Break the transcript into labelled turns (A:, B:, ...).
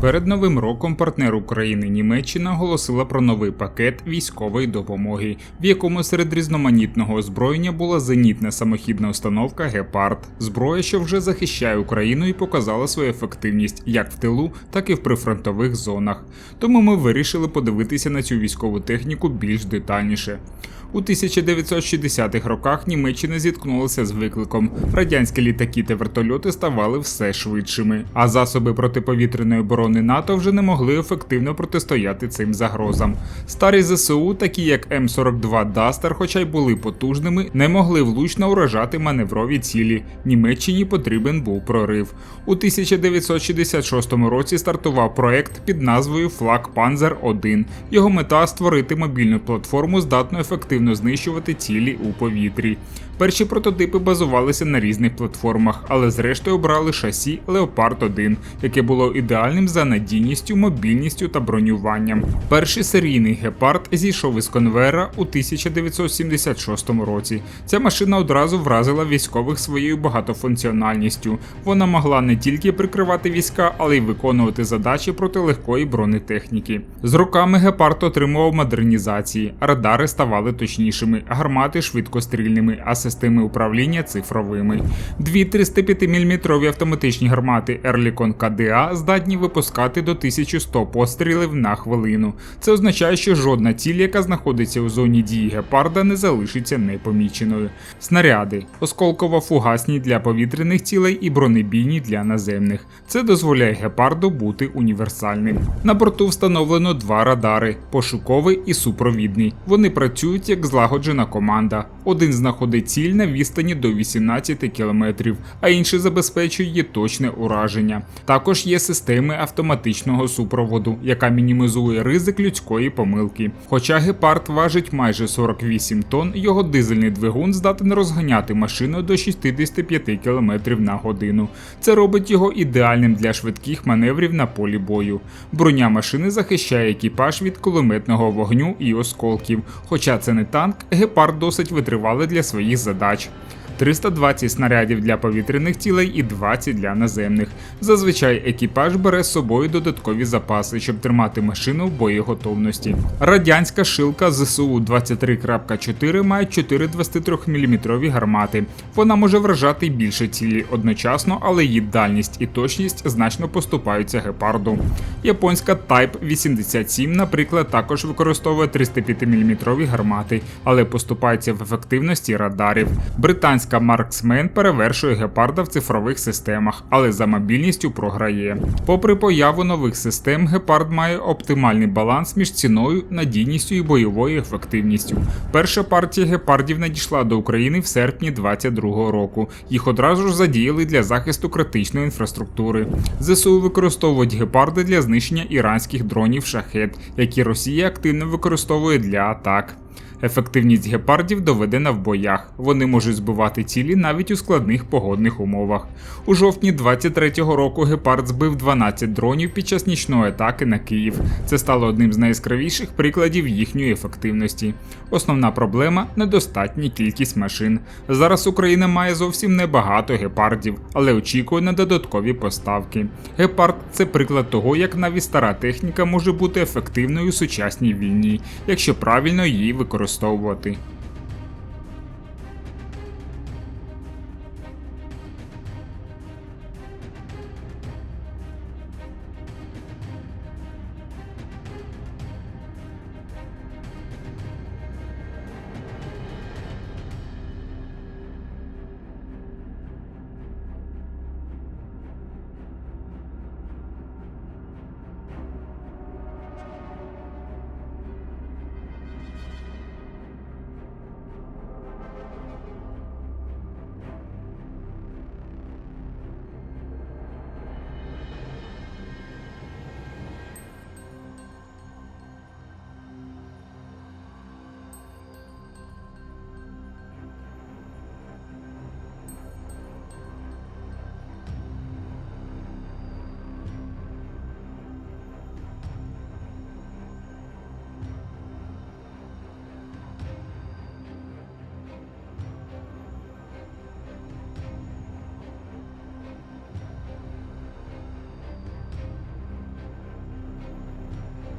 A: Перед новим роком партнер України Німеччина оголосила про новий пакет військової допомоги, в якому серед різноманітного озброєння була зенітна самохідна установка Гепард, зброя, що вже захищає Україну і показала свою ефективність як в тилу, так і в прифронтових зонах. Тому ми вирішили подивитися на цю військову техніку більш детальніше. У 1960-х роках Німеччина зіткнулася з викликом. Радянські літаки та вертольоти ставали все швидшими, а засоби протиповітряної оборони НАТО вже не могли ефективно протистояти цим загрозам. Старі ЗСУ, такі як М42 Дастер, хоча й були потужними, не могли влучно уражати маневрові цілі. Німеччині потрібен був прорив. У 1966 році стартував проект під назвою Флаг Панзер 1. Його мета створити мобільну платформу, здатну ефективно знищувати цілі у повітрі. Перші прототипи базувалися на різних платформах, але зрештою обрали шасі Leopard 1, яке було ідеальним за надійністю, мобільністю та бронюванням. Перший серійний гепард зійшов із конвейера у 1976 році. Ця машина одразу вразила військових своєю багатофункціональністю. Вона могла не тільки прикривати війська, але й виконувати задачі проти легкої бронетехніки. З роками гепард отримував модернізації, радари ставали точнішими, гармати швидкострільними, а системи управління цифровими. Дві 305 мм автоматичні гармати Ерлікон КДА здатні випускати до 1100 пострілів на хвилину. Це означає, що жодна ціль, яка знаходиться у зоні дії гепарда, не залишиться непоміченою. Снаряди осколково-фугасні для повітряних цілей і бронебійні для наземних. Це дозволяє гепарду бути універсальним. На борту встановлено два радари: пошуковий і супровідний. Вони працюють як злагоджена команда. Один знаходить ціль на відстані до 18 км, а інший забезпечує її точне ураження. Також є системи автоматичного супроводу, яка мінімізує ризик людської помилки. Хоча гепард важить майже 48 тонн, його дизельний двигун здатен розганяти машину до 65 км на годину. Це робить його ідеальним для швидких маневрів на полі бою. Броня машини захищає екіпаж від кулеметного вогню і осколків. Хоча це не танк, гепард досить витривалий для своїх задач. 320 снарядів для повітряних цілей і 20 для наземних. Зазвичай екіпаж бере з собою додаткові запаси, щоб тримати машину в боєготовності. Радянська шилка ЗСУ 23.4 має 4 23-мм гармати. Вона може вражати більше цілі одночасно, але її дальність і точність значно поступаються гепарду. Японська Type 87, наприклад, також використовує 305-мм гармати, але поступається в ефективності радарів. Британська Marksman перевершує гепарда в цифрових системах, але за мобільністю програє. Попри появу нових систем, гепард має оптимальний баланс між ціною, надійністю і бойовою ефективністю. Перша партія гепардів надійшла до України в серпні 2022 року. Їх одразу ж задіяли для захисту критичної інфраструктури. ЗСУ використовують гепарди для знищення іранських дронів шахет, які Росія активно використовує для атак. Ефективність гепардів доведена в боях. Вони можуть збивати цілі навіть у складних погодних умовах. У жовтні 23-го року гепард збив 12 дронів під час нічної атаки на Київ. Це стало одним з найяскравіших прикладів їхньої ефективності. Основна проблема недостатня кількість машин. Зараз Україна має зовсім небагато гепардів, але очікує на додаткові поставки. Гепард це приклад того, як навіть стара техніка може бути ефективною у сучасній війні, якщо правильно її використовувати.